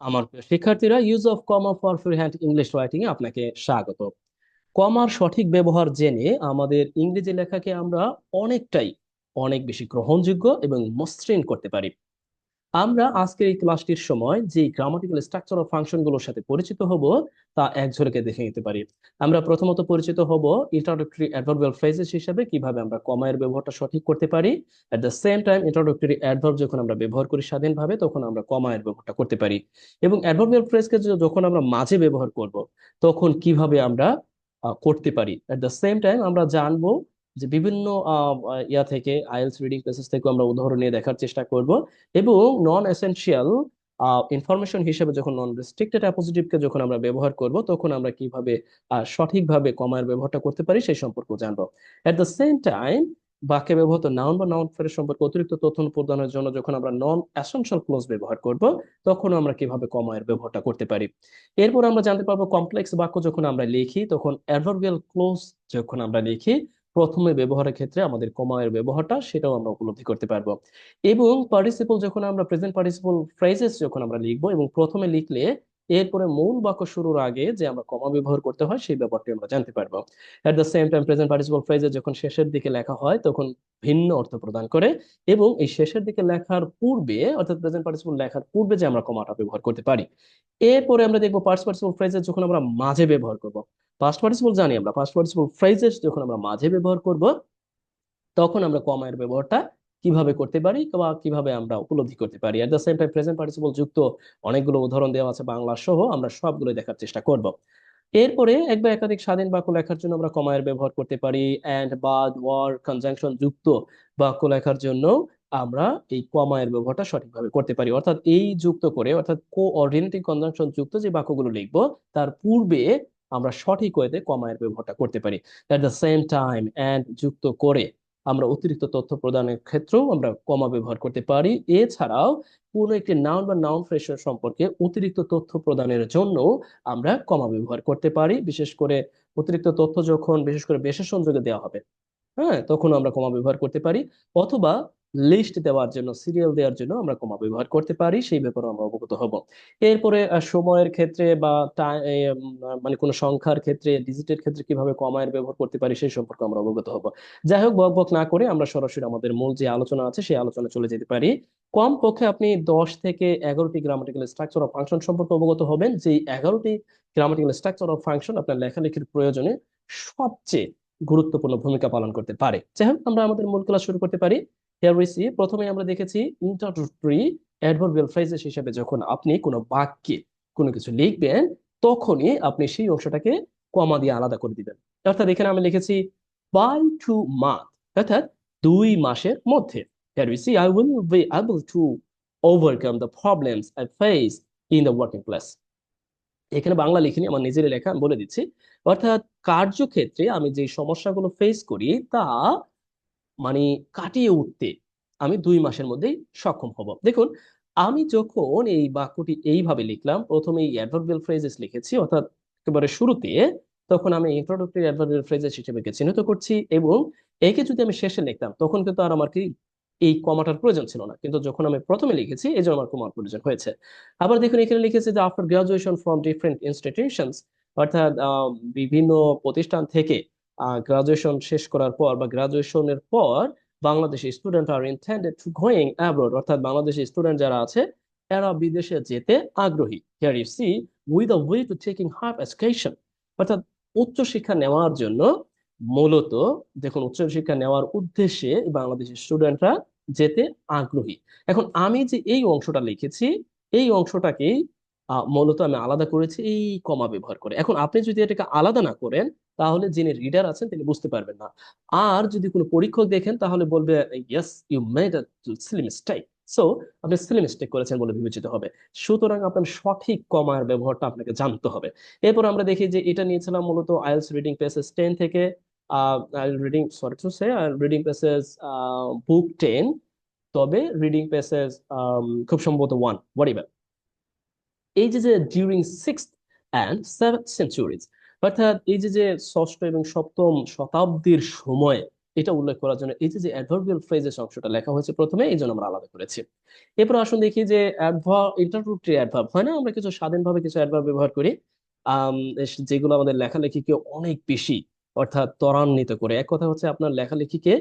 আমার প্রিয় শিক্ষার্থীরা use of comma for free hand English writing এ আপনাকে স্বাগত। কমার সঠিক ব্যবহার জেনে আমাদের ইংরেজি লেখাকে আমরা অনেকটাই, অনেক বেশি গ্রহণযোগ্য এবং মসৃণ করতে পারি। আমরা আজকের এই ক্লাসটির সময় যে গ্রামাটিক্যাল স্ট্রাকচার অফ ফাংশনগুলোর সাথে পরিচিত হব, তা এক ঝলকে দেখে নিতে পারি। আমরা প্রথমত পরিচিত হব ইন্ট্রোডাক্টরি অ্যাডভার্বিয়াল ফ্রেজেস হিসেবে কীভাবে আমরা কমায়ের ব্যবহারটা সঠিক করতে পারি। At the same time introductory adverb যখন আমরা ব্যবহার করি স্বাধীনভাবে, তখন আমরা কমায়ের ব্যবহারটা করতে পারি। এবং অ্যাডভার্বিয়াল ফ্রেজকে যখন আমরা মাঝে ব্যবহার করব, তখন কীভাবে আমরা করতে পারি। এট দ্য সেম টাইম আমরা জানব যে বিভিন্ন ইয়া থেকে, আইএলস রিডিং প্লেসেস থেকে আমরা উদাহরণ নিয়ে দেখার চেষ্টা করব। এবং নন এসেনশিয়াল ইনফরমেশন হিসেবে যখন নন রেস্ট্রিক্টেড অ্যাপোজিটিভকে যখন আমরা ব্যবহার করব, তখন আমরা কীভাবে সঠিকভাবে কমার ব্যবহারটা করতে পারি সেই সম্পর্কে জানব। এট দ্য সেম টাইম বাক্যে ব্যবহৃত নাউন বা নাউন ফ্রেজ সম্পর্কে অতিরিক্ত তথ্য প্রদানের জন্য যখন আমরা নন অ্যাসেনশিয়াল ক্লোজ ব্যবহার করব তখন আমরা কীভাবে কমায়ের ব্যবহারটা করতে পারি। এরপর আমরা জানতে পারব কমপ্লেক্স বাক্য যখন আমরা লিখি, তখন অ্যাডভার্বিয়াল ক্লোজ যখন আমরা লিখি প্রথমে ব্যবহারের ক্ষেত্রে আমাদের কমায়ের ব্যবহারটা সেটাও আমরা উপলব্ধি করতে পারব। এবং পার্টিসিপল যখন আমরা প্রেজেন্ট পার্টিসিপল ফ্রেজেস যখন আমরা লিখব এবং প্রথমে লিখলে এরপরে মূল বাক্য শুরুর আগে যে আমরা কমা ব্যবহার করতে হয় সেই ব্যাপারটি আমরা জানতে পারব। At the same time present participle phrases যখন শেষের দিকে লেখা হয় তখন ভিন্ন অর্থ প্রদান করে এবং এই শেষের দিকে লেখার পূর্বে অর্থাৎ প্রেজেন্ট পার্টিসিপল লেখার পূর্বে যে আমরা কমাটা ব্যবহার করতে পারি। এরপরে আমরা দেখব পাস্ট পার্টিসিপল ফ্রেজেস যখন আমরা মাঝে ব্যবহার করব। পাস্ট পার্টিসিপল জানি আমরা। পাস্ট পার্টিসিপল ফ্রেজেস যখন আমরা মাঝে ব্যবহার করব, তখন আমরা কমায়ের ব্যবহারটা কীভাবে করতে পারি বা কীভাবে আমরা উপলব্ধি করতে পারি। At the same time present participle যুক্ত অনেকগুলো উদাহরণ দেওয়া আছে বাংলা সহ, আমরা সবগুলো দেখার চেষ্টা করব। এরপরে এক বা একাধিক স্বাধীন বাক্য লেখার জন্য আমরা কমায়ের ব্যবহার করতে পারি অ্যান্ড বাদ ওয়ার কনজাংশন যুক্ত বাক্য লেখার জন্য আমরা এই কমায়ের ব্যবহারটা সঠিকভাবে করতে পারি। অর্থাৎ এই যুক্ত করে, অর্থাৎ কোঅর্ডিনেটিং কনজাংশন যুক্ত যে বাক্যগুলো লিখব, তার পূর্বে আমরা সঠিক ওয়েতে কমায়ের ব্যবহারটা করতে পারি। At the same time and যুক্ত করে আমরা অতিরিক্ত তথ্য প্রদানের ক্ষেত্রেও আমরা কমা ব্যবহার করতে পারি। এছাড়াও কোনো একটি নাউন বা নাউন ফ্রেশার সম্পর্কে অতিরিক্ত তথ্য প্রদানের জন্য আমরা কমা ব্যবহার করতে পারি। বিশেষ করে অতিরিক্ত তথ্য যখন, বিশেষ করে বিশেষণ যোগে দেওয়া হবে হ্যাঁ তখন আমরা কমা ব্যবহার করতে পারি। অথবা লিস্ট দেওয়ার জন্য, সিরিয়াল দেওয়ার জন্য আমরা কমা ব্যবহার করতে পারি, সেই ব্যাপারে আমরা অবগত হব। এরপরে সময়ের ক্ষেত্রে বা মানে কোনো সংখ্যার ক্ষেত্রে ডিজিটের ক্ষেত্রে কীভাবে কমায়ের ব্যবহার করতে পারি, সেই সম্পর্কে আমরা অবগত হব। যাই হোক, বক বক না করে আমরা সরাসরি আমাদের মূল যে আলোচনা আছে, সেই আলোচনা চলে যেতে পারি। কম পক্ষে আপনি দশ থেকে এগারোটি গ্রামাটিক্যাল স্ট্রাকচার অফ ফাংশন সম্পর্কে অবগত হবেন যে এগারোটি গ্রামাটিক্যাল স্ট্রাকচার অফ ফাংশন আপনার লেখালেখির প্রয়োজনে সবচেয়ে গুরুত্বপূর্ণ ভূমিকা পালন করতে পারে। যাই হোক, আমরা আমাদের মূল ক্লাস শুরু করতে পারি। হিয়ার উই সি প্রথমে আমরা দেখেছি ইন্ট্রোডাক্টরি অ্যাডভার্বিয়াল ফ্রেজেস হিসেবে যখন আপনি কোনো বাক্যে কোনো কিছু লিখবেন, তখনই আপনি সেই অংশটাকে কমা দিয়ে আলাদা করে দিবেন। অর্থাৎ এখানে আমি লিখেছি বাই টু মান্থ অর্থাৎ দুই মাসের মধ্যে। Here we see I will be able to overcome the problems I face in the working place এখানে বাংলা লিখিনি, আমার নিজের লেখা, আমি বলে দিচ্ছি। অর্থাৎ কার্যক্ষেত্রে আমি যে সমস্যাগুলো ফেস করি, তা মানে কাটিয়ে উঠতে আমি দুই মাসের মধ্যেই সক্ষম হব। দেখুন, আমি যখন এই বাক্যটি এইভাবে লিখলাম প্রথমে এই অ্যাডভার্বিয়াল ফ্রেজেস লিখেছি, অর্থাৎ একেবারে শুরুতে, তখন আমি ইন্ট্রোডাক্টরি অ্যাডভার্বিয়াল ফ্রেজেস হিসেবে চিহ্নিত করছি এবং একে যদি আমি শেষে লিখতাম, তখন কিন্তু আর আমার কি এই কমাটার প্রয়োজন ছিল না। কিন্তু যখন আমি প্রথমে লিখেছি, এই জন্য আমার কমার প্রয়োজন হয়েছে। আবার দেখুন, এখানে লিখেছে যে after graduation from different institutions অর্থাৎ বিভিন্ন প্রতিষ্ঠান থেকে গ্রাজুয়েশন শেষ করার পর বা গ্রাজুয়েশনের পর Bangladeshi student R intended to going abroad অর্থাৎ বাংলাদেশি স্টুডেন্ট যারা আছে, এরা বিদেশে যেতে আগ্রহী। Here you see with a way to taking higher education অর্থাৎ উচ্চশিক্ষা নেওয়ার জন্য মূলত, দেখুন উচ্চশিক্ষা নেওয়ার উদ্দেশ্যে বাংলাদেশি স্টুডেন্টরা যেতে আগ্রহী। এখন আমি যে এই অংশটা লিখেছি, এই অংশটাকেই মূলত আমি আলাদা করেছি, এই কমা ব্যবহার করে। এখন আপনি যদি এটাকে আলাদা না করেন তাহলে যিনি রিডার আছেন তিনি বুঝতে পারবেন না। আর যদি কোনো পরীক্ষক দেখেন, তাহলে বলবে yes you made a so আপনি সিলি মিস্টেক করেছেন বলে বিবেচিত হবে। সুতরাং আপনার সঠিক কমার ব্যবহারটা আপনাকে জানতে হবে। এরপর আমরা দেখি যে এটা নিয়েছিলাম মূলত আইএলস রিডিং পেসেস টেন থেকে reading sorry to say reading passages book ten তবে রিডিং পেসেস খুব সম্ভবত ওয়ান হোয়াট এই যে যে during six and seventh centuries অর্থাৎ এই যে যে ষষ্ঠ এবং সপ্তম শতাব্দীর সময়ে এটা উল্লেখ করার জন্য এই যে অ্যাডভার্বিয়াল ফ্রেজেস অংশটা লেখা হয়েছে প্রথমে, এই জন্য আমরা আলাদা করেছি। এরপর আসুন দেখি যে ইন্টারোগেটরি অ্যাডভার্ব হয় না? আমরা কিছু স্বাধীনভাবে কিছু অ্যাডভার্ব ব্যবহার করি। যেগুলো আমাদের লেখালেখিকে অনেক বেশি অর্থাৎ ত্বরান্বিত করে। এক কথা হচ্ছে আপনার লেখালেখিকে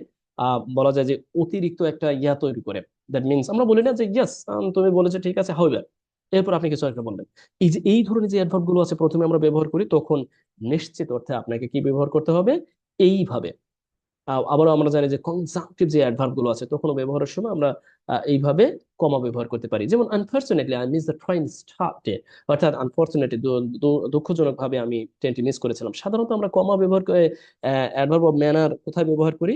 বলা যায় যে অতিরিক্ত একটা ইয়া তৈরি করে। দ্যাট মিনস আমরা বলি না যে ইয়াস তুমি বলেছ ঠিক আছে হাউএভার এরপর আপনি কিছু একটা বললেন এই যে, এই ধরনের যে অ্যাডভার্বগুলো আছে প্রথমে আমরা ব্যবহার করি, তখন নিশ্চিত অর্থে আপনাকে কি ব্যবহার করতে হবে? এইভাবে। আবারও আমরা জানি যে কনজাংটিভ যে অ্যাডভার্বগুলো আছে, তখনও ব্যবহারের সময় আমরা এইভাবে কমা ব্যবহার করতে পারি। যেমন unfortunately I miss the train started অর্থাৎ আনফর্চুনেটলি দুঃখজনক ভাবে আমি ট্রেনটি মিস করেছিলাম। সাধারণত আমরা কমা ব্যবহার করে অ্যাডভার্ব অফ ম্যানার কোথায় ব্যবহার করি?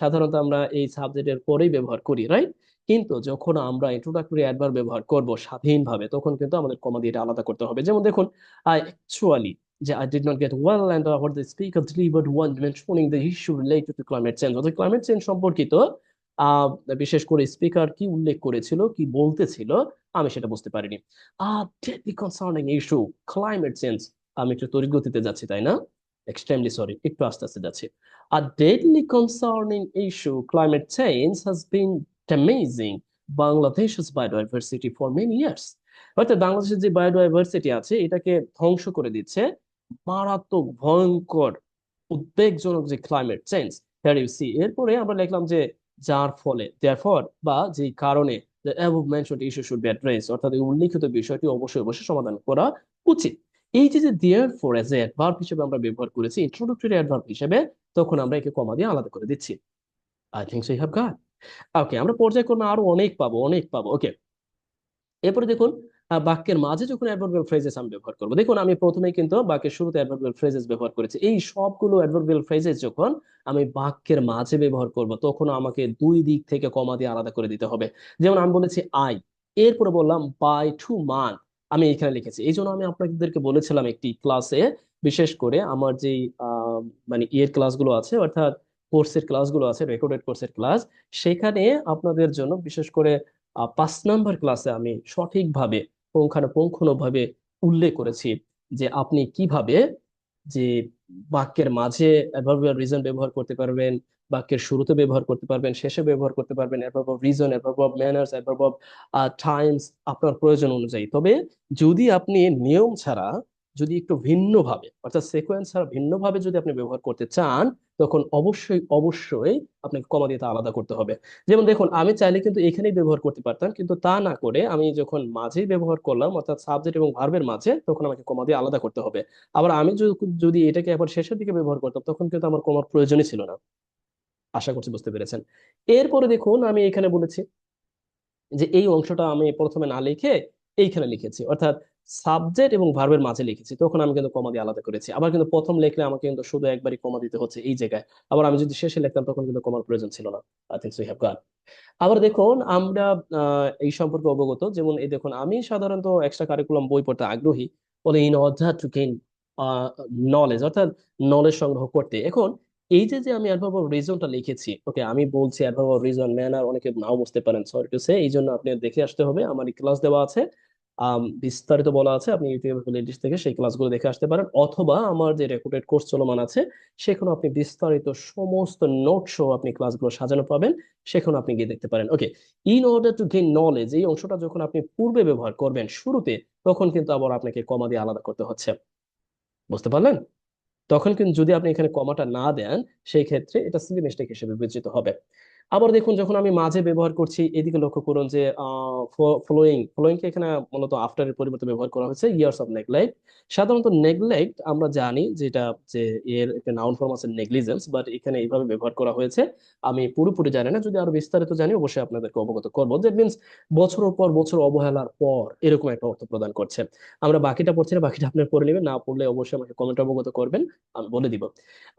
সাধারণত আমরা এই সাবজেক্টের পরেই ব্যবহার করি রাইট কিন্তু যখন আমরা ইন্ট্রোডাক্টরি অ্যাডভার ব্যবহার করব স্বাধীনভাবে, তখন কিন্তু আমাদের কমা দিয়ে আলাদা করতে হবে। যেমন দেখুন আই অ্যাকচুয়ালি যে I did not get well and our the speaker delivered one mentioning the issue related to climate change অর্থাৎ ক্লাইমেট চেঞ্জ সম্পর্কিত বিশেষ করে স্পিকার কি উল্লেখ করেছিল, কি বলতেছিল, আমি সেটা বুঝতে পারিনি। আর deadly concerning issue climate change আমি একটু তরিগতিতে যাচ্ছি, তাই না? এক্সট্রিমলি সরি একটু আস্তে আস্তে যাচ্ছি। আর deadly concerning issue climate change has been damaging Bangladesh's biodiversity for many years. অর্থাৎ বাংলাদেশের যে বায়োডাইভার্সিটি আছে, এটাকে ধ্বংস করে দিচ্ছে মারাত্মক, ভয়ঙ্কর, উদ্বেগজনক যে climate change here you see এরপরে আমরা লিখলাম যে যার ফলে দেয়ারফর বা যে কারণে be addressed, অর্থাৎ উল্লিখিত বিষয়টি অবশ্যই অবশ্যই সমাধান করা উচিত। এই যে therefore as a adverb হিসেবে আমরা ব্যবহার করেছি ইন্ট্রোডাক্টরি অ্যাডভার্ব হিসেবে, তখন আমরা একে কমা দিয়ে আলাদা করে দিচ্ছি। I think so have got okay আমরা পর্যায়ক্রমে আরও অনেক পাবো অনেক পাবো। ওকে এরপরে দেখুন বাক্যের মাঝে যখন অ্যাডভার্বিয়াল ফ্রেজেস আমি ব্যবহার করব, দেখুন আমি প্রথমেই কিন্তু বাক্যের শুরুতে অ্যাডভার্বিয়াল ফ্রেজেস ব্যবহার করেছি। এই সবগুলো অ্যাডভার্বিয়াল ফ্রেজেস যখন আমি বাক্যের মাঝে ব্যবহার করব, তখন আমাকে দুই দিক থেকে কমা দিয়ে আলাদা করে দিতে হবে। যেমন আমি বলেছি আই এরপরে বললাম বাই টু মান আমি এখানে লিখেছি। এই জন্য আমি আপনাদেরকে বলেছিলাম একটি ক্লাসে বিশেষ করে আমার যেই মানে ইয়ের ক্লাসগুলো আছে, অর্থাৎ কোর্সের ক্লাসগুলো আছে রেকর্ডেড কোর্সের ক্লাস সেখানে আপনাদের জন্য বিশেষ করে পাঁচ নাম্বার ক্লাসে আমি সঠিকভাবে পুঙ্খানুপুঙ্খানুভাবে উল্লেখ করেছি যে আপনি কীভাবে যে বাক্যের মাঝে অ্যাডভার্বিয়াল রিজন ব্যবহার করতে পারবেন, বাক্যের শুরুতে ব্যবহার করতে পারবেন, শেষে ব্যবহার করতে পারবেন adverb of reason adverb of manners adverb of times আপনার প্রয়োজন অনুযায়ী। তবে যদি আপনি নিয়ম ছাড়া যদি একটু ভিন্নভাবে, অর্থাৎ সিকোয়েন্স ছাড়া ভিন্নভাবে যদি আপনি ব্যবহার করতে চান, তখন অবশ্যই অবশ্যই আপনাকে কমা দিয়ে তা আলাদা করতে হবে। যেমন দেখুন, আমি চাইলে কিন্তু এখানেই ব্যবহার করতে পারতাম, কিন্তু তা না করে আমি যখন মাঝেই ব্যবহার করলাম, অর্থাৎ সাবজেক্ট এবং ভার্বের মাঝে, তখন আমাকে কমা দিয়ে আলাদা করতে হবে। আবার আমি যদি এটাকে আবার শেষের দিকে ব্যবহার করতাম, তখন কিন্তু আমার কমার প্রয়োজনই ছিল না। আশা করছি বুঝতে পেরেছেন। এরপরে দেখুন, আমি এখানে বলেছি যে এই অংশটা আমি প্রথমে না লিখে এইখানে লিখেছি। অর্থাৎ সাবজেক্ট এবং ভার্বের মাঝে লিখেছি। তখন আমি কিন্তু কমা দিয়ে আলাদা করেছি। আবার কিন্তু প্রথম লিখলে আমাকে কিন্তু শুধু একবারই কমা দিতে হচ্ছে এই জায়গায়। আবার আমি যদি শেষে লিখতাম তখন কিন্তু কমার প্রয়োজন ছিল না। I think so have got আবার দেখুন, আমরা এই সম্পর্কে অবগত। যেমন এই দেখুন, আমি সাধারণত এক্সট্রা কারিকুলাম বই পড়তে আগ্রহী। বলে in order to gain knowledge অর্থাৎ নলেজ সংগ্রহ করতে। এখন এই যে যে আমি অ্যাডভার্ব অফ রিজনটা লিখেছি ওকে আমি বলছি অ্যাডভার্ব অফ রিজন ম্যানার অনেকে নাও বুঝতে পারেন সরি টু সে এই জন্য আপনি দেখে আসতে হবে। আমার ক্লাস দেওয়া আছে। বিস্তারিত বলা আছে। আপনি ইউটিউব প্লেলিস্ট থেকে সেই ক্লাসগুলো দেখে আসতে পারেন। অথবা আমার যে রেকর্ডেড কোর্স চলমান আছে সেখানে আপনি বিস্তারিত সমস্ত নোট সহ আপনি ক্লাসগুলো সাজানো পাবেন। সেখানে আপনি গিয়ে দেখতে পারেন। Okay in order to gain knowledge এই অংশটা যখন আপনি পূর্বে ব্যবহার করবেন শুরুতে, তখন কিন্তু আবার আপনাকে কমা দিয়ে আলাদা করতে হচ্ছে। বুঝতে পারলেন? তখন কিন্তু যদি আপনি এখানে কমাটা না দেন, সেই ক্ষেত্রে এটা সিলি মিস্টেক হিসেবে বিবেচিত হবে। আবার দেখুন, যখন আমি মাঝে ব্যবহার করছি, এদিকে লক্ষ্য করুন যে ফ্লোয়িং কে এখানে মূলত আফটারের পরিবর্তে ব্যবহার করা হয়েছে ইয়ার্স অফ নেগলেক্ট সাধারণত নেগলেক্ট আমরা জানি যেটা যে, এর একটা নাউন ফর্ম আছে নেগলিজেন্স বাট এখানে এইভাবে ব্যবহার করা হয়েছে। আমি পুরোপুরি জানি না, যদি আরও বিস্তারিত জানি, অবশ্যই আপনাদেরকে অবগত করব। দ্যাট মিনস বছরের পর বছর অবহেলার পর এরকম একটা অর্থ প্রদান করছে। আমরা বাকিটা পড়ছি না, বাকিটা আপনি পড়ে নেবেন, না পড়লে অবশ্যই আমাকে কমেন্ট অবগত করবেন, আমি বলে দিব।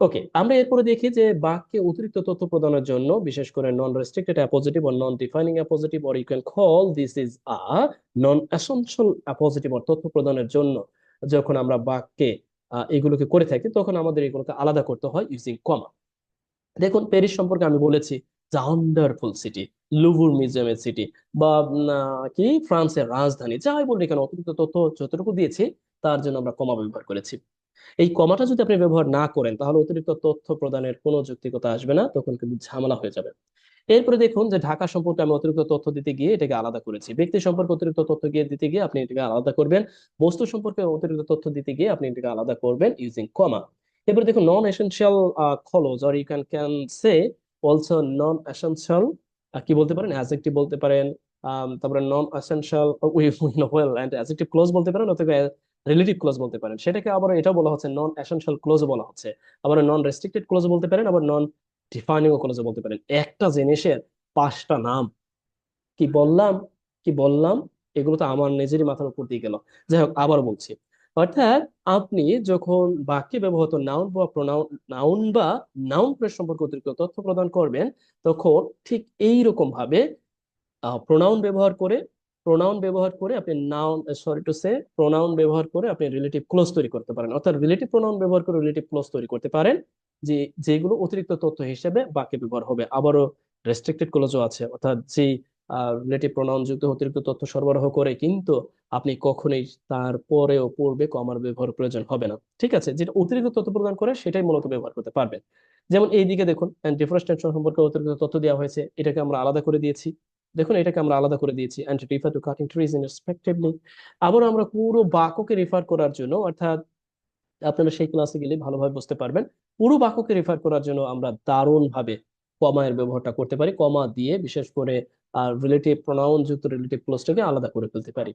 ওকে আমরা এরপরে দেখি যে, বাক্যে অতিরিক্ত তথ্য প্রদানের জন্য, বিশেষ করে restricted appositive or non defining appositive or you can call this is a non assumption appositive or তথ্য প্রদানের জন্য। যখন আমরা বাক্যে এগুলোকে করে থাকি, তখন আমাদের এগুলোকে আলাদা করতে হয় ইউজিং কমা দেখুন প্যারিস সম্পর্কে আমি বলেছি যা ওয়ান্ডারফুল সিটি লুভুর মিউজিয়ামের সিটি বা কি, ফ্রান্সের রাজধানী, যাই বলি কেন অতিরিক্ত তথ্য যতটুকু দিয়েছি, তার জন্য আমরা কমা ব্যবহার করেছি। এই কমাটা যদি আপনি ব্যবহার না করেন, তাহলে অতিরিক্ত তথ্য প্রদানের কোনো যৌক্তিকতা আসবে না, তখন কিন্তু ঝামেলা হয়ে যাবে। এরপরে দেখুন যে ঢাকা সম্পর্কে আমি অতিরিক্ত তথ্য দিতে গিয়ে এটাকে আলাদা করেছি। ব্যক্তি সম্পর্কে অতিরিক্ত তথ্য গিয়ে দিতে গিয়ে আপনি এটাকে আলাদা করবেন। বস্তু সম্পর্কে অতিরিক্ত তথ্য দিতে গিয়ে আপনি এটাকে আলাদা করবেন ইউজিং কমা এরপরে দেখুন non essential clause or you can can say also non essential কি বলতে পারেন? অ্যাজেক্টিভ বলতে পারেন তারপরে non essential well and adjective clause বলতে পারেন, অথবা রিলেটিভ ক্লোজ বলতে পারেন। সেটাকে আবার এটাও বলা হচ্ছে নন এসেনশিয়াল ক্লোজ বলা হচ্ছে। আবার নন রেস্ট্রিক্টেড ক্লোজ বলতে পারেন, আবার নন ডিফাইনিং ক্লোজ বলতে পারেন। একটা জিনিসের পাঁচটা নাম, কি বললাম কি বললাম, এগুলো তো আমার নিজেরই মাথার উপর দিয়ে গেল। যাই হোক আবার বলছি। অর্থাৎ আপনি যখন বাক্যে ব্যবহৃত নাউন বা প্রোনাউন নাউন বা নাউন ফ্রেজ সম্পর্কে অতিরিক্ত তথ্য প্রদান করবেন, তখন ঠিক এই রকম ভাবে প্রোনাউন ব্যবহার করে প্রোনাউন ব্যবহার করে আপনি noun sorry to say pronoun ব্যবহার করে আপনি রিলেটিভ ক্লোজ তৈরি করতে পারেন। অর্থাৎ রিলেটিভ প্রোনাউন ব্যবহার করে রিলেটিভ ক্লোজ তৈরি করতে পারেন, যে, যেগুলো অতিরিক্ত তথ্য হিসেবে বাক্যে ব্যবহার হবে। আবারও রেস্ট্রিক্টেড ক্লোজও আছে। অর্থাৎ যে রিলেটিভ প্রোনাউন যুক্ত অতিরিক্ত তথ্য সরবরাহ করে, কিন্তু আপনি কখনোই তার পরেও পূর্বে কমার ব্যবহার প্রয়োজন হবে না। ঠিক আছে? যেটা অতিরিক্ত তথ্য প্রদান করে, সেটাই মূলত ব্যবহার করতে পারবেন। যেমন এইদিকে দেখুন ডিফরেন্সিয়েশন সম্পর্কে অতিরিক্ত তথ্য দেওয়া হয়েছে। এটাকে আমরা আলাদা করে দিয়েছি। দেখুন, এটাকে আমরা আলাদা করে দিয়েছি and refer to cutting trees in respectively আবার আমরা পুরো বাক্যকে রেফার করার জন্য, অর্থাৎ আপনারা সেই ক্লাসে গেলে ভালোভাবে বুঝতে পারবেন, পুরো বাক্যকে রেফার করার জন্য আমরা দারুণভাবে কমা এর ব্যবহারটা করতে পারি। কমা দিয়ে বিশেষ করে আর রিলেটিভ প্রোনাউন যুক্ত রিলেটিভ ক্লোজটাকে আলাদা করে ফেলতে পারি।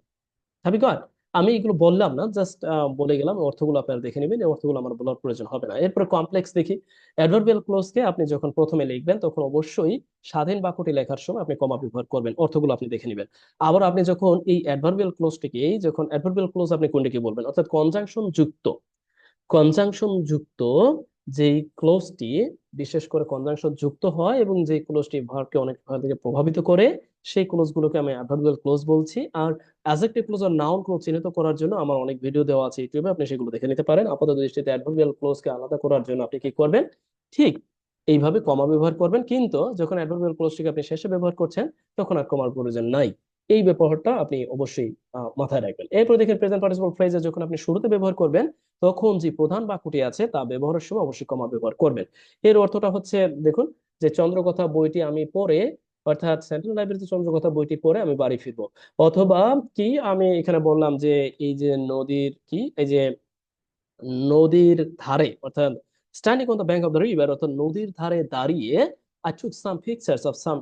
হ্যাভি গট আমি এগুলো বললাম না জাস্ট বলে গেলাম, অর্থগুলো আপনারা দেখে নেবেন অর্থগুলো আমার বলার প্রয়োজন হবে না। এরপর কমপ্লেক্স দেখি। অ্যাডভার্বিয়াল ক্লোজকে আপনি যখন প্রথমে লিখবেন, তখন অবশ্যই স্বাধীন বাক্যটি লেখার সময় আপনি কমা ব্যবহার করবেন, অর্থগুলো আপনি দেখে নেবেন। আবার আপনি যখন এই অ্যাডভার্বিয়াল ক্লোজটিকে এই যখন অ্যাডভার্বিয়াল ক্লোজ আপনি কোনটিকে বলবেন, অর্থাৎ কনজাংশন যুক্ত কনজাংশন যুক্ত যেই ক্লোজটি বিশেষ করে কনজাংশন যুক্ত হয় এবং যে ক্লোজটি ভার্বকে অনেক ভাবে প্রভাবিত করে, সেই ক্লোজ গুলোকে আমি অ্যাডভার্বিয়াল ক্লোজ বলছি। আর অ্যাজেক্টিভ ক্লোজ আর নাউন ক্লোজ চিহ্নিত করার জন্য আমার অনেক ভিডিও দেওয়া আছে ইউটিউবে আপনি সেগুলো দেখে নিতে পারেন। আপাতত দৃষ্টিতে অ্যাডভার্বিয়াল ক্লোজকে আলাদা করার জন্য আপনি কি করবেন? ঠিক এইভাবে কমা ব্যবহার করবেন। কিন্তু যখন অ্যাডভার্বিয়াল ক্লোজটিকে আপনি শেষে ব্যবহার করছেন, তখন আর কমার প্রয়োজন নাই। এই ব্যাপারটা আপনি অবশ্যই মাথায় রাখবেন। এরপর দেখেন প্রেজেন্ট পার্টিসিপল ফ্রেজে যখন আপনি শুরুতে ব্যবহার করবেন, তখন যে প্রধান বাক্যটি আছে তা ব্যবহারের সময় অবশ্যই কমা ব্যবহার করবেন। এর অর্থটা হচ্ছে, দেখুন, যে চন্দ্রকথা বইটি আমি পড়ে, অর্থাৎ সেন্ট্রাল লাইব্রেরিতে চন্দ্রকথা বইটি পড়ে আমি বাড়ি ফিরবো। অথবা কি আমি এখানে বললাম যে, এই যে নদীর কি, এই যে নদীর ধারে, অর্থাৎ standing on the bank of the river অর্থাৎ নদীর ধারে দাঁড়িয়ে I took some pictures of some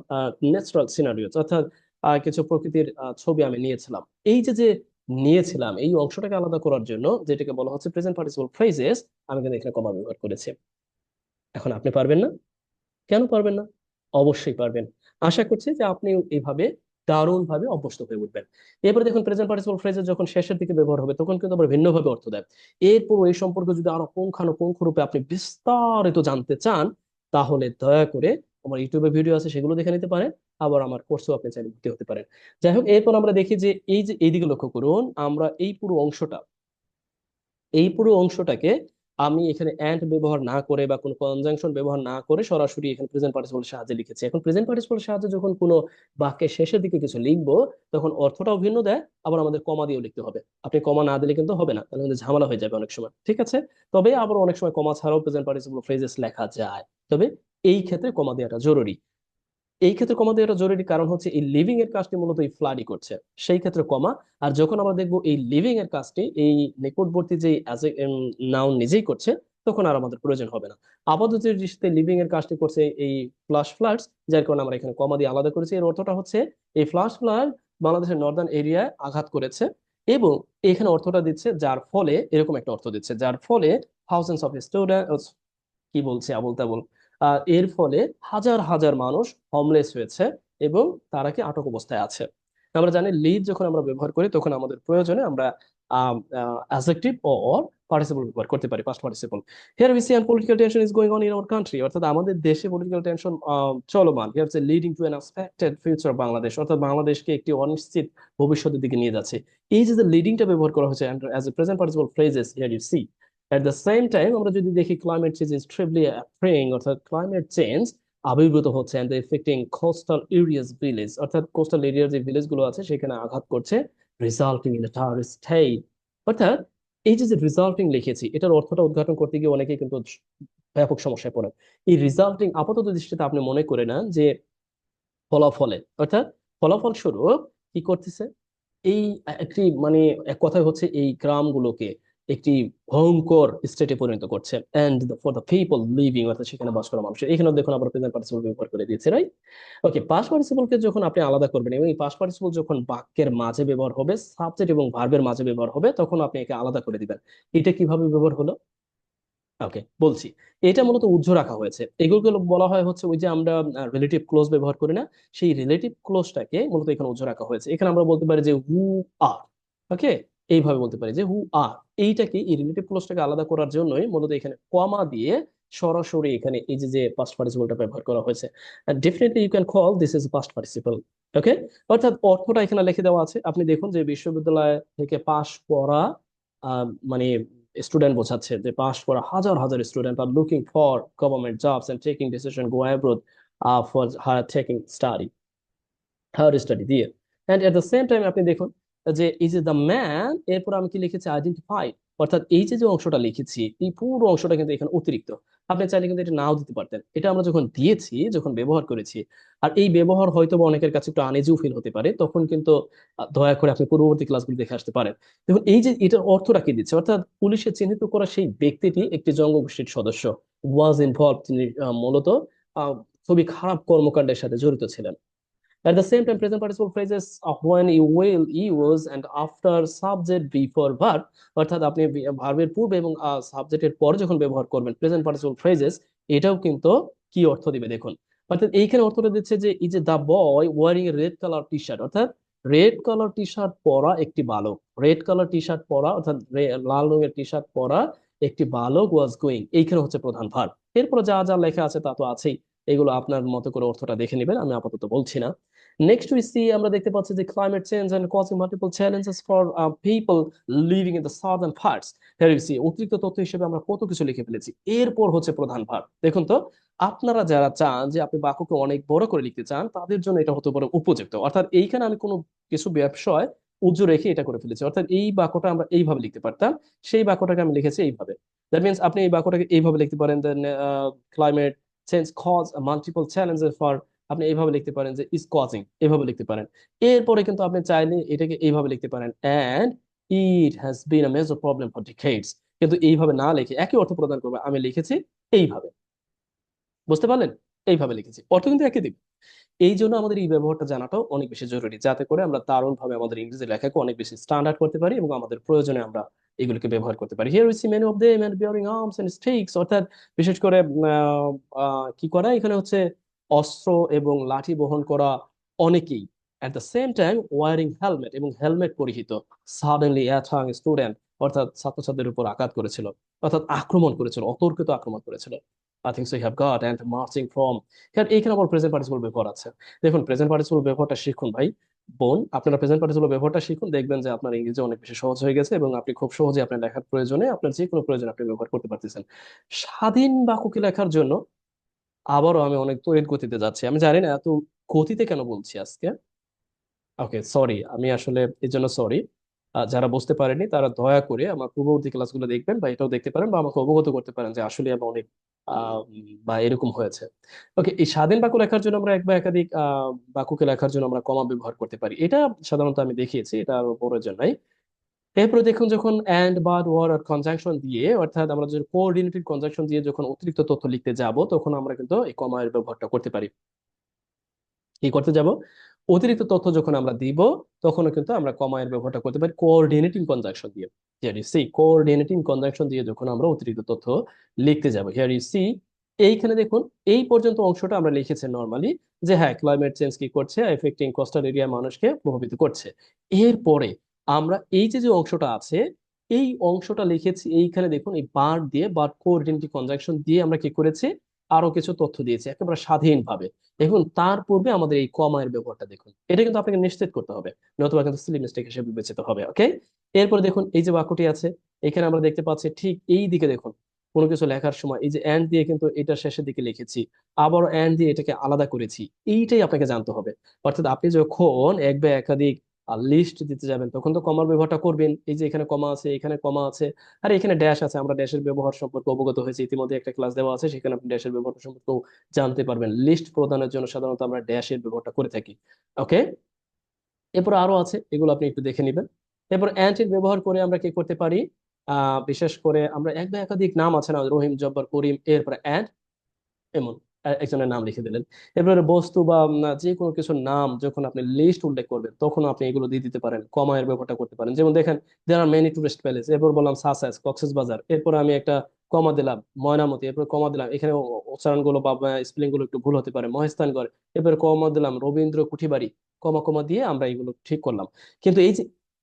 natural scenarios অর্থাৎ কিছু প্রকৃতির ছবি আমি নিয়েছিলাম। এই যে যে নিয়েছিলাম, এই অংশটাকে আলাদা করার জন্য যেটাকে বলা হচ্ছে প্রেজেন্ট পার্টিসিপল ফ্রেজেস আমি কিন্তু এখানে কমা ব্যবহার করেছি। এখন আপনি পারবেন না? কেন পারবেন না? অবশ্যই পারবেন। আশা করছি যে আপনি এইভাবে দারুণ ভাবে অভ্যস্ত হয়ে উঠবেন। এরপরে দেখুন প্রেজেন্ট পার্টিসিপল ফ্রেজেস যখন শেষের দিকে ব্যবহার হবে, তখন কিন্তু আবার ভিন্নভাবে অর্থ দেয়। এরপর এই সম্পর্কে যদি আরও পুঙ্খানুপুঙ্খ রূপে আপনি বিস্তারিত জানতে চান, তাহলে দয়া করে আমার ইউটিউবে ভিডিও আছে, সেগুলো দেখে নিতে পারেন। আবার আমার কোর্সেও আপনি চাইলে ভর্তি হতে পারেন। যাই হোক, এরপর আমরা দেখি যে এই যে এইদিকে লক্ষ্য করুন, আমরা এই পুরো অংশটা, এই পুরো অংশটাকে আমি এখানে অ্যান্ড ব্যবহার না করে বা কোনো কনজাংশন ব্যবহার না করে সরাসরি এখানে প্রেজেন্ট পার্টিসিপলের সাহায্যে লিখেছি। এখন প্রেজেন্ট পার্টিসিপলের সাহায্যে যখন কোনো বাক্যের শেষের দিকে কিছু লিখব, তখন অর্থটাও ভিন্ন দেয়, আবার আমাদের কমা দিয়েও লিখতে হবে। আপনি কমা না দিলে কিন্তু হবে না, তাহলে কিন্তু ঝামেলা হয়ে যাবে অনেক সময়, ঠিক আছে? তবে আবার অনেক সময় কমা ছাড়াও প্রেজেন্ট পার্টিসিপল ফ্রেজেস লেখা যায়। তবে এই ক্ষেত্রে কমা দেওয়াটা জরুরি। এই ক্ষেত্রে কমা দেওয়াটা জরুরি কারণ হচ্ছে এই লিভিং এর কাজটি মূলত এই ফ্লাডি করছে। সেই ক্ষেত্রে কমা, আর যখন আমরা দেখব এই লিভিং এর কাজটি, এই নিকটবর্তী যে অ্যাজ নাউন নিজেই করছে, তখন আর আমাদের প্রয়োজন হবে না। আপাতত দৃষ্টিতে লিভিং এর কাজটি করছে এই ফ্লাশ ফ্লাডস যার কারণে আমরা এখানে কমা দিয়ে আলাদা করেছি। এর অর্থটা হচ্ছে এই ফ্লাশ ফ্লাড বাংলাদেশের নর্দার্ন এরিয়ায় আঘাত করেছে এবং এখানে অর্থটা দিচ্ছে যার ফলে, এরকম একটা অর্থ দিচ্ছে, যার ফলে থাউজেন্ডস অফ স্টুডেন্ট কি বলছে আবল তাবল এর ফলে হাজার হাজার মানুষ হোমলেস হয়েছে এবং তারা কি আটক অবস্থায় আছে। আমরা জানি লিড যখন আমরা ব্যবহার করি, তখন আমাদের প্রয়োজনে আমরা অ্যাজেক্টিভ অর পার্টিসিপল ব্যবহার করতে পারি past participle here we see an political tension is going on in our country অর্থাৎ আমাদের দেশে পলিটিক্যাল টেনশন চলমান। Here say leading to an expected future Bangladesh অর্থাৎ বাংলাদেশকে একটি অনিশ্চিত ভবিষ্যতের দিকে নিয়ে যাচ্ছে। এই যে লিডিংটা ব্যবহার করা হয়েছে as a present participle phrases here you see at the same time আমরা যদি দেখি climate change is terribly appearing অর্থাৎ ক্লাইমেট চেঞ্জ আবির্ভূত হচ্ছে and effecting coastal areas village অর্থাৎ কোস্টাল এরিয়ার যে ভিলেজগুলো আছে, সেখানে আঘাত করছে রিজাল্টিং ইন টার স্টেট অর্থাৎ এই যে রিজাল্টিং লিখেছি, এটার অর্থটা উদ্ঘাটন করতে গিয়ে অনেকেই কিন্তু ব্যাপক সমস্যায় পড়েন। এই রিজাল্টিং আপাতত দৃষ্টিতে আপনি মনে করে নেন যে ফলাফলে, অর্থাৎ ফলাফল স্বরূপ কি করতেছে? এই একটি মানে এক কথায় হচ্ছে এই গ্রামগুলোকে একটি ভয়ঙ্কর স্টেটে পরিণত করছে। And for the people living অর্থাৎ সেখানে বাস করা মানুষের এখানে দেখুন আবার প্রেজেন্ট পার্টিসিপল ব্যবহার করে দিয়েছে রাইট ওকে পাস্ট পার্টিসিপলকে যখন আপনি আলাদা করবেন, এবং এই পাস্ট পার্টিসিপল যখন বাক্যের মাঝে ব্যবহার হবে সাবজেক্ট এবং ভার্বের মাঝে ব্যবহার হবে, তখন আপনি একে আলাদা করে দিবেন। এটা কীভাবে ব্যবহার হলো? ওকে বলছি। এটা মূলত উজ্জ্ব রাখা হয়েছে। এগুলো বলা হয় হচ্ছে ওই যে আমরা রিলেটিভ ক্লোজ ব্যবহার করি না, সেই রিলেটিভ ক্লোজটাকে মূলত এখানে উজ্জ্ব রাখা হয়েছে। এখানে আমরা বলতে পারি যে হু আর ওকে এইভাবে বলতে পারি যে হু আর এইটাকে এই রিলেটিভ ক্লোজটাকে আলাদা করার জন্যই মূলত এখানে কমা দিয়ে সরাসরি এখানে এই যে যে পাস্ট পার্টিসিপলটা ব্যবহার করা হয়েছে। Definitely you can call this is past participle okay অর্থাৎ অর্থটা এখানে লিখে দেওয়া আছে। আপনি দেখুন যে বিশ্ববিদ্যালয় থেকে পাশ করা মানে স্টুডেন্ট বোঝাচ্ছে যে পাস করা হাজার হাজার student are looking for government jobs and taking decision go abroad for higher taking study higher study দিয়ে। And at the same time আপনি দেখুন যে যে দ্য ম্যান এরপর আমি কি লিখেছি? আইডেন্টিফাই অর্থাৎ এই যে যে অংশটা লিখেছি, এই পুরো অংশটা কিন্তু এখানে অতিরিক্ত। আপনি চাইলে কিন্তু এটা নাও দিতে পারতেন। এটা আমরা যখন দিয়েছি, যখন ব্যবহার করেছি, আর এই ব্যবহার হয়তো বা অনেকের কাছে একটু আনেজিও ফিল হতে পারে, তখন কিন্তু দয়া করে আপনি পূর্ববর্তী ক্লাসগুলো দেখে আসতে পারেন। দেখুন, এই যে, এটার অর্থটা কি দিচ্ছে? অর্থাৎ পুলিশের চিহ্নিত করা সেই ব্যক্তিটি একটি জঙ্গগোষ্ঠীর সদস্য ওয়াজ ইনভলভ তিনি মূলত খুবই খারাপ কর্মকাণ্ডের সাথে জড়িত ছিলেন। At the same time, present participle phrases of when you will use and after subject before verb অর্থাৎ আপনি ভার্বের পূর্বে এবং সাবজেক্টের পরে যখন ব্যবহার করবেন প্রেজেন্ট পার্টিসিপল ফ্রেজেস এটাও কিন্তু কি অর্থ দিবে দেখুন। অর্থাৎ এইখানে অর্থটা দিচ্ছে যে এই যে the boy wearing a red colour T shirt অর্থাৎ রেড কালার টি শার্ট পরা একটি বালক রেড কালার টি শার্ট পরা অর্থাৎ লাল রঙের টি শার্ট পরা একটি বালক ওয়াজ গোয়িং এইখানে হচ্ছে প্রধান ভার্ব এরপরে যা যা লেখা আছে তা তো আছেই। এগুলো আপনার মতো করে অর্থটা দেখে নেবেন, আমি আপাতত বলছি না। নেক্সট উই সি আমরা দেখতে পাচ্ছি যে climate change and causing multiple challenges for people living in the southern parts here you see অতিরিক্ত তথ্য হিসেবে আমরা কত কিছু লিখে ফেলেছি। এরপর হচ্ছে প্রধান ভার দেখুন তো, আপনারা যারা চান যে আপনি বাক্যকে অনেক বড় করে লিখতে চান, তাদের জন্য এটা হতে পারে উপযুক্ত। অর্থাৎ এইখানে আমি কোনো কিছু ব্যবসায় উজ্জ্ব রেখে এটা করে ফেলেছি। অর্থাৎ এই বাক্যটা আমরা এইভাবে লিখতে পারতাম, সেই বাক্যটাকে আমি লিখেছি এইভাবে। দ্যাট মিনস আপনি এই বাক্যটাকে এইভাবে লিখতে পারেন then climate change cause multiple challenges for আপনি এইভাবে লিখতে পারেন যে ইজ কজিং এইভাবে লিখতে পারেন। এরপরে কিন্তু আপনি চাইলে এটাকে এইভাবে লিখতে পারেন and it has been a major problem for decades কিন্তু এইভাবে না লিখে একই অর্থ প্রদান করবে, আমি লিখেছি এইভাবে। বুঝতে পারলেন? এইভাবে লিখেছি। অর্থ কিন্তু একই দিবে। এই জন্য আমাদের এই ব্যবহারটা জানাটাও অনেক বেশি জরুরি, যাতে করে আমরা দারুণ ভাবে আমাদের ইংরেজি লেখাকে অনেক বেশি স্ট্যান্ডার্ড করতে পারি এবং আমাদের প্রয়োজনে আমরা এগুলোকে ব্যবহার করতে পারি। Here we see many of them and bearing arms and sticks অর্থাৎ বিশেষ করে কি করা? এখানে হচ্ছে অস্ত্র এবং লাঠি বহন করা অনেকেই। At the same time wearing helmet এবং হেলমেট পরিহিত সাডেনলি অ্যাটাং স্টুডেন্ট অর্থাৎ ছাত্রছাত্রীদের উপর আঘাত করেছিল, অর্থাৎ আক্রমণ করেছিল, অতর্কিত আক্রমণ করেছিল। I think so have got and marching from এইখানে আবার প্রেজেন্ট পার্টিসিপল ব্যবহার আছে। দেখুন প্রেজেন্ট পার্টিসিপল ব্যবহারটা শিখুন ভাই। বোন, আপনারা প্রেজেন্ট পার্টিসিপল ব্যবহারটা শিখুন, দেখবেন যে আপনার ইংরেজি অনেক বেশি সহজ হয়ে গেছে এবং আপনি খুব সহজে আপনার লেখার প্রয়োজনে, আপনার যে কোনো প্রয়োজন আপনি ব্যবহার করতে পারতেছেন। স্বাধীন বাক্যকে লেখার জন্য আবারও আমি অনেক তড়িৎ গতিতে যাচ্ছি। আমি জানি না এত গতিতে কেন বলছি আজকে। ওকে সরি আমি আসলে এর জন্য সরি যারা বুঝতে পারেনি, তারা দয়া করে আমার পূর্ববর্তী ক্লাসগুলো দেখবেন বা এটাও দেখতে পারেন বা আমাকে অবগত করতে পারেন যে আসলে আমি অনেক বা এরকম হয়েছে। ওকে এই স্বাধীন বাক্য লেখার জন্য আমরা এক বা একাধিক বাক্যকে লেখার জন্য আমরা কমা ব্যবহার করতে পারি। এটা সাধারণত আমি দেখিয়েছি, এটা আরও প্রয়োজন নাই। এরপরে দেখুন যখন অ্যান্ড বাদ ওয়ার আর কনজাংশন দিয়ে, অর্থাৎ আমরা যখন কোঅর্ডিনেটেড কনজাংশন দিয়ে যখন অতিরিক্ত তথ্য লিখতে যাব, তখন আমরা কিন্তু এই কমার ব্যবহারটা করতে পারি। কি করতে যাব? অতিরিক্ত তথ্য যখন আমরা দিব, তখনও কিন্তু আমরা কমায়ের ব্যবহারটা করতে পারি। কোঅর্ডিনেটিং কনজাংশন দিয়ে। Here you see coordinating conjunction দিয়ে যখন আমরা অতিরিক্ত তথ্য লিখতে যাব হিয়ার ইউ সি এইখানে দেখুন, এই পর্যন্ত অংশটা আমরা লিখেছি নর্মালি যে হ্যাঁ ক্লাইমেট চেঞ্জ কি করছে এফেক্টিং কোস্টাল এরিয়া মানুষকে প্রভাবিত করছে। এরপরে আমরা এই যে যে অংশটা আছে, এই অংশটা লিখেছি, এইখানে দেখুন, এই বার দিয়ে বার কোঅর্ডিনেটিভ কনজাংশন দিয়ে আমরা কি করেছি? আরও কিছু তথ্য দিয়েছি, একেবারে স্বাধীনভাবে। দেখুন, তার পূর্বে আমাদের এই কমায়ের ব্যবহারটা দেখুন। এটা কিন্তু আপনাকে নিশ্চিত করতে হবে, নতুবা কিন্তু সিলি মিস্টেক হিসেবে বিবেচিত হবে ওকে এরপরে দেখুন, এই যে বাক্যটি আছে, এখানে আমরা দেখতে পাচ্ছি ঠিক এই দিকে দেখুন, কোনো কিছু লেখার সময়, এই যে অ্যান্ড দিয়ে কিন্তু এটা শেষের দিকে লিখেছি আবার অ্যান্ড দিয়ে এটাকে আলাদা করেছি, এইটাই আপনাকে জানতে হবে। অর্থাৎ আপনি যখন এক বা একাধিক লিস্ট দিতে যাবেন, তখন তো কমার ব্যবহারটা করবেন। এই যে এখানে কমা আছে, এখানে কমা আছে, আর এখানে ড্যাশ আছে, আমরা ড্যাশের ব্যবহার সম্পর্কে অবগত হয়েছে। ইতিমধ্যে একটা ক্লাস দেওয়া আছে, সেখানে আপনি ড্যাশের ব্যবহার সম্পর্কেও জানতে পারবেন। লিস্ট প্রদানের জন্য সাধারণত আমরা ড্যাশের ব্যবহারটা করে থাকি। ওকে এরপর আরও আছে, এগুলো আপনি একটু দেখে নেবেন। এরপর অ্যান্টের ব্যবহার করে আমরা কি করতে পারি? বিশেষ করে আমরা এক বা একাধিক নাম আছে না, রহিম, জব্বার, করিম, এরপর অ্যান্ড এমন। একজনের নাম লিখে দিলেন। এরপরে বস্তু বা যে কোনো কিছুর নাম যখন আপনি লিস্ট উল্লেখ করবেন, তখন আপনি এগুলো দিয়ে দিতে পারেন কমা এর ব্যবহারটা করতে পারেন। যেমন দেখেন there are many tourist palace এরপর বললাম সাসাস কক্সেস বাজার এরপর আমি একটা কমা দিলাম, ময়নামতি, এরপর কমা দিলাম, এখানে উচ্চারণগুলো বা স্পেলিংগুলো একটু ভুল হতে পারে মহেস্তানগড় এরপর কমা দিলাম রবীন্দ্র কুঠিবাড়ি, কমা কমা দিয়ে আমরা এগুলো ঠিক করলাম। কিন্তু এই যে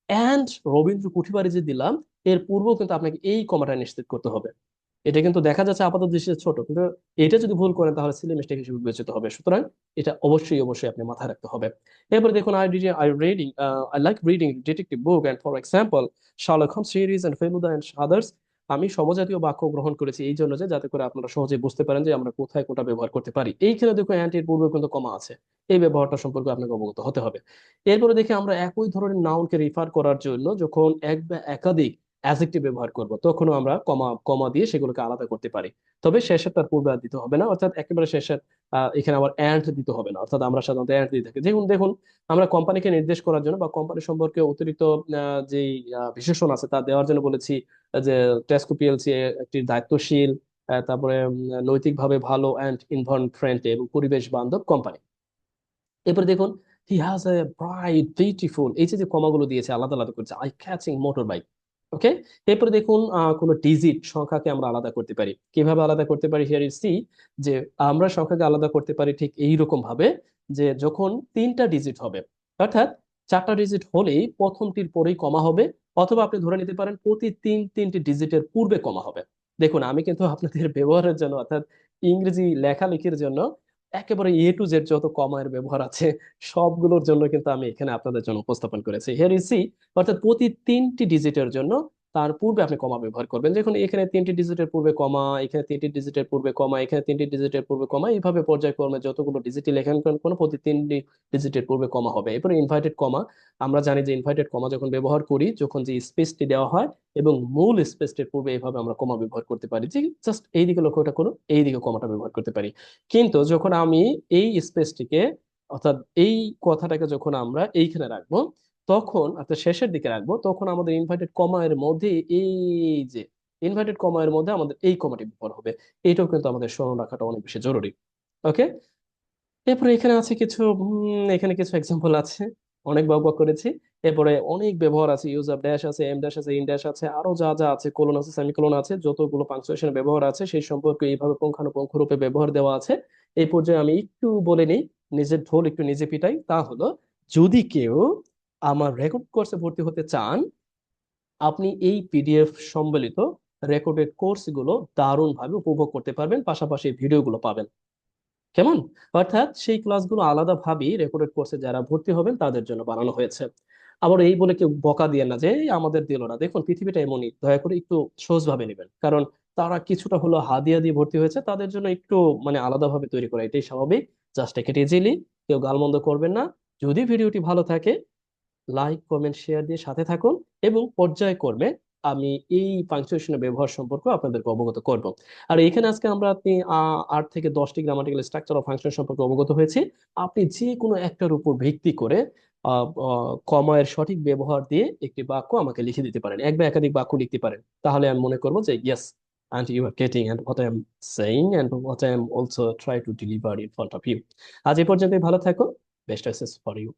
অ্যান্ড রবীন্দ্র কুঠিবাড়ি যে দিলাম, এর পূর্বেও কিন্তু আপনাকে এই কমাটা নিশ্চিত করতে হবে। এটা কিন্তু দেখা যাচ্ছে আপাতত দৃষ্টিতে ছোট, কিন্তু এটা যদি ভুল করেন তাহলে সিলি মিস্টেক হিসেবে বিবেচিত হবে। সুতরাং এটা অবশ্যই অবশ্যই আপনি মাথায় রাখতে হবে। এরপর দেখুন I reading I reading I like reading detective book and for example Sherlock Holmes series and Feluda and others আমি সমজাতীয় বাক্য গ্রহণ করেছি এই জন্য যে, যাতে করে আপনারা সহজে বুঝতে পারেন যে, আমরা কোথায় কোনটা ব্যবহার করতে পারি। এইখানে দেখুন অ্যান্টির পূর্বে কিন্তু কমা আছে। এই ব্যবহারটা সম্পর্কে আপনাকে অবগত হতে হবে। এরপরে দেখি আমরা একই ধরনের নাউনকে রিফার করার জন্য যখন এক বা একাধিক অ্যাজেক্টিভ ব্যবহার করব তখনও আমরা কমা কমা দিয়ে সেগুলোকে আলাদা করতে পারি। তবে শেষের তার পূর্বে দিতে হবে না অর্থাৎ একেবারে শেষের এখানে আবার অ্যান্ড দিতে হবে না অর্থাৎ আমরা সাধারণত অ্যান্ড দিয়ে থাকি। দেখুন দেখুন আমরা কোম্পানিকে নির্দেশ করার জন্য বা কোম্পানি সম্পর্কে অতিরিক্ত আহ, বিশেষণ আছে তা দেওয়ার জন্য বলেছি যে টেস্কো পিএলসি একটি দায়িত্বশীল তারপরে নৈতিকভাবে ভালো অ্যান্ড ইনভারনমেন্ট এবং পরিবেশ বান্ধব কোম্পানি এরপরে দেখুন he has a bright beautiful এই যে যে কমাগুলো দিয়েছে আলাদা আলাদা করেছে I catching motor bike okay এরপরে দেখুন কোনো ডিজিট সংখ্যাকে আমরা আলাদা করতে পারি। কীভাবে আলাদা করতে পারি হিয়ার ইজ সি যে আমরা সংখ্যাকে আলাদা করতে পারি ঠিক এইরকম ভাবে যে যখন তিনটা ডিজিট হবে, অর্থাৎ চারটা ডিজিট হলেই প্রথমটির পরেই কমা হবে, অথবা আপনি ধরে নিতে পারেন প্রতি তিন, তিনটি ডিজিটের পূর্বে কমা হবে। দেখুন, আমি কিন্তু আপনাদের ব্যবহারের জন্য, অর্থাৎ ইংরেজি লেখালেখির জন্য একেবারে এ টু জেড যত কমায়ের ব্যবহার আছে, সবগুলোর জন্য কিন্তু আমি এখানে আপনাদের জন্য উপস্থাপন করেছি। হেয়ার ইসি অর্থাৎ প্রতি তিনটি ডিজিটের জন্য তার পূর্বে আপনি কমা ব্যবহার করবেন। দেখুন, এখানে তিনটি ডিজিটের পূর্বে কমা, এখানে তিনটি ডিজিটের পূর্বে কমা, এখানে তিনটি ডিজিটের পূর্বে কমা। এইভাবে পর্যায়ক্রমে যতগুলো ডিজিটই লেখেন কোনো প্রতি তিনটি ডিজিটের পূর্বে কমা হবে। এরপরে ইনভার্টেড কমা। আমরা জানি যে ইনভার্টেড কমা যখন ব্যবহার করি, যখন যে স্পেসটি দেওয়া হয় এবং মূল স্পেসটির পূর্বে এইভাবে আমরা কমা ব্যবহার করতে পারি। যে জাস্ট এইদিকে লক্ষ্যটা করুন, এইদিকে কমাটা ব্যবহার করতে পারি। কিন্তু যখন আমি এই স্পেসটিকে অর্থাৎ এই কথাটাকে যখন আমরা এইখানে রাখব তখন অর্থাৎ শেষের দিকে রাখব, তখন আমাদের ইনভার্টেড কমা এর মধ্যে এই যে ইনভার্টেড কমা এর মধ্যে আমাদের এই কমাটি ব্যবহার হবে। এইটাও কিন্তু আমাদের স্মরণ রাখাটা অনেক বেশি জরুরি। ওকে এরপরে এখানে আছে কিছু এখানে কিছু এক্সাম্পল আছে। অনেক বক বক করেছি। এরপরে অনেক ব্যবহার আছে। ইউজ অফ ড্যাশ আছে এম ড্যাশ আছে ইন ড্যাশ আছে আরও যা যা আছে কোলন আছে সেমিকোলন আছে, যতগুলো পাংচুয়েশন ব্যবহার আছে, সেই সম্পর্কে এইভাবে পুঙ্খানুপুঙ্খ রূপে ব্যবহার দেওয়া আছে। এই পর্যায়ে আমি একটু বলে নিই, নিজের ঢোল একটু নিজে পিটাই। তা হলো, যদি কেউ আমার রেকর্ড কোর্সে ভর্তি হতে চান, আপনি এই পিডিএফ সম্বলিত রেকর্ডেড কোর্সগুলো দারুণভাবে উপভোগ করতে পারবেন, পাশাপাশি ভিডিওগুলো পাবেন। কেমন? অর্থাৎ সেই ক্লাসগুলো আলাদাভাবেই রেকর্ডেড কোর্সে যারা ভর্তি হবেন, তাদের জন্য বানানো হয়েছে। আবার এই বলে কেউ বকা দিয়ে না যে, "এই আমাদের দিল না। দেখুন, পৃথিবীটা এমনই। দয়া করে একটু সহজভাবে নেবেন। কারণ তারা কিছুটা হলো হাদিয়া দিয়ে ভর্তি হয়েছে, তাদের জন্য একটু মানে আলাদাভাবে তৈরি করা এটাই স্বাভাবিক। জাস্ট ইট ইজিলি কেউ গালমন্দ করবেন না। যদি ভিডিওটি ভালো থাকে লাইক কমেন্ট শেয়ার দিয়ে সাথে থাকুন এবং পর্যায়ক্রমে আমি এই পাংচুয়েশনের ব্যবহার সম্পর্কে আপনাদেরকে অবগত করব। আর এখানে আজকে আমরা আপনি আট থেকে দশটি গ্রামাটিক্যাল স্ট্রাকচার অফ ফাংশন সম্পর্কে অবগত হয়েছি। আপনি যে কোনো একটার উপর ভিত্তি করে কমায়ের সঠিক ব্যবহার দিয়ে একটি বাক্য আমাকে লিখে দিতে পারেন। এক বা একাধিক বাক্য লিখতে পারেন। তাহলে আমি মনে করব যে yes and you are getting and what I am saying and what I am also try to deliver in front of you. আজ এই পর্যন্তই, ভালো থাকো বেস্ট উইশেস ফর ইউ